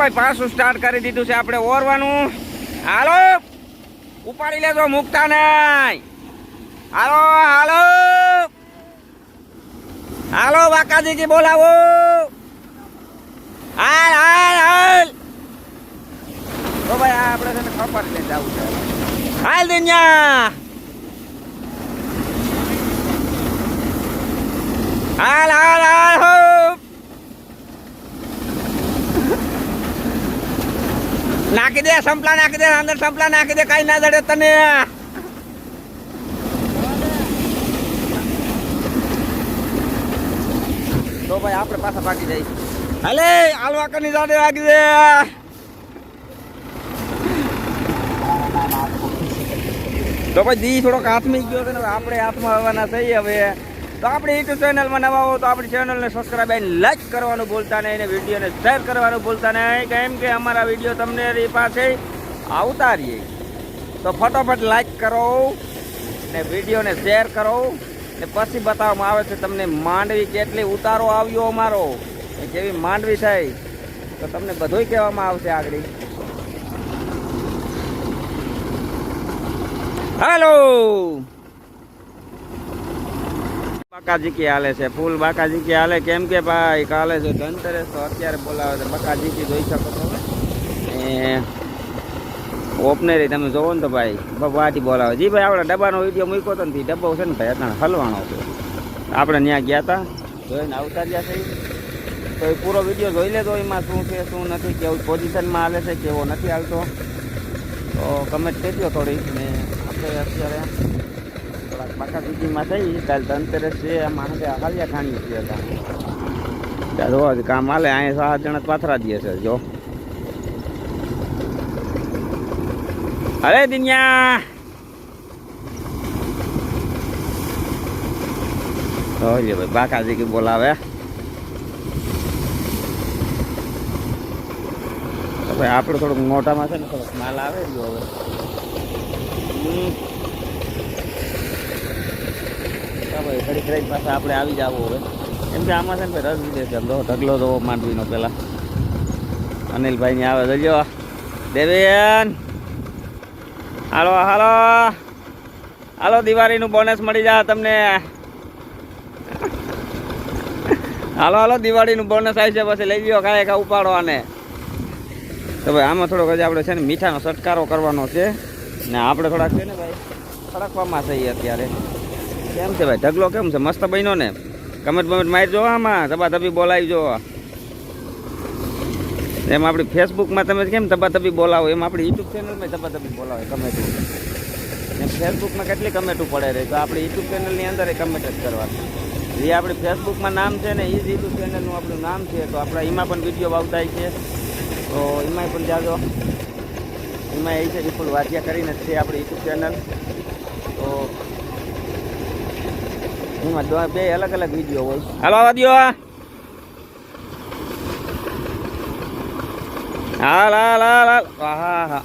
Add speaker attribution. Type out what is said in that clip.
Speaker 1: ભાઈ પાછું સ્ટાર્ટ કરી દીધું છે આપણે ઓરવાનું. હાલો, ઉપાડી લેજો મૂકતા નહીં હાલો હાલો. હાલો, વાકાજીજી, બોલાવો. હાલ હાલ હાલ. તો ભાઈ આપણે છે ને ખબર લઈને જવું છે. હાલ, દિન્યા. હાલ હાલ હાલ હો નાખી દે સંપલા નાખી દે અંદર સંપલા નાખી દે કઈ ના જડે તને. તો ભાઈ આપણે પાછા ભાગી જઈ હાલે આલવા કની જાડે વાગી દે. તો ભાઈ દી થોડોક હાથમાં ગયો છે ને આપણે હાથમાં આવવાના થઈએ હવે. તો આપણી યુટ્યુબ ચેનલમાં નવા હો તો આપણી ચેનલને સબસ્ક્રાઈબ અને લાઈક કરવાનું ભૂલતા નહીં અને વિડીયોને શેર કરવાનું ભૂલતા નહીં. કેમ કે અમારા વીડિયો તમને એ પાસે આવતા રહીએ તો ફટાફટ લાઈક કરો ને વિડીયોને શેર કરો ને પછી બતાવવામાં આવે છે તમને માંડવી કેટલી ઉતારો આવ્યો અમારો. જેવી માંડવી થઈ તો તમને બધુંય કહેવામાં આવશે આગળ. હેલો બાકાજી કી હાલે છે, ફૂલ બાકાજી કી હાલે. કેમ કે ભાઈ, કાલે છે ધનતેરસ તો અત્યારે બોલાવે છે. બાકાજી કી જોઈ શકો છો એ ઓપનરી તમે જોવો ને તો ભાઈ વાટી બોલાવે. જી ભાઈ, આપણે ડબ્બાનો વીડિયો મૂક્યો હતો ને ડબ્બો છે ને ભાઈ, અત્યારે હલવાનો આપણે ત્યાં ગયા હતા જોઈને આવતા ગયા છે. તો એ પૂરો વીડિયો જોઈ લેજો એમાં શું છે, શું નથી, કેવું પોઝિશનમાં હાલે છે, કેવો નથી આવતો તો કમેન્ટ કરજો થોડી ને આપણે અત્યારે પાકા સિટીમાં થઈ કાલ ધનતેરસ છે. માણસે હાલ્યા ખાણીએ છીએ હતા રોજ કામ હાલે. અહીંયા સાત જણા પાથરા દે છે. જો. અરે દિન્યા! ઓય ભાઈ, બાકાજી કે બોલાવે. આપણે થોડુંક મોટામાં છે ને, થોડોક માલ આવે જો હવે. આપણે આવી જવું હવે. એમ કે આમાં છે ને રસ વિદેશ ધંધો ઢગલો તો માંડવીનો પહેલાં. અનિલભાઈ ની આવે, જજો. દેવેન! હાલો હાલો. હાલો, દિવાળીનું બોનસ મળી જાય તમને. હાલો હાલો, દિવાળીનું બોનસ આવી છે પછી લઈ ગયો કાંઈ કાંઈ ઉપાડો આને તો ભાઈ, આમાં થોડોક હજી આપણે છે ને મીઠાનો સટકારો કરવાનો છે. ને આપણે થોડાક છે ને ભાઈ ખડકવામાં થઈએ અત્યારે. કેમ છે ભાઈ? ઢગલો કેમ છે? મસ્ત બન્યો ને? કમેન્ટ બમેન્ટ મારી જો આમાં. ધબા ધબી બોલાવી જો એમ આપણી ફેસબુકમાં તમે કેમ ધબા ધબી બોલાવો? એમ આપણી યુટ્યુબ ચેનલમાં ધબા ધબી બોલાવે કમેટ એમ ફેસબુકમાં કેટલી કમેટું પડે રહે તો આપણી યુટ્યુબ ચેનલની અંદર એ કમેન્ટ જ કરવાની. જે આપણી ફેસબુકમાં નામ છે ને એ જ યુટ્યુબ ચેનલનું આપણું નામ છે. તો આપણા એમાં પણ વીડિયો આવતા છે. તો એમાંય પણ જાજો. એમાં એ છે વિપુલ વાટિયા કરીને છે આપણી યુટ્યુબ ચેનલ તો એમાં દો- બે અલગ અલગ વીડિયો હોય. હાલો, આવા દ્યો હાલ હાલ હાલ હાલ. હા હા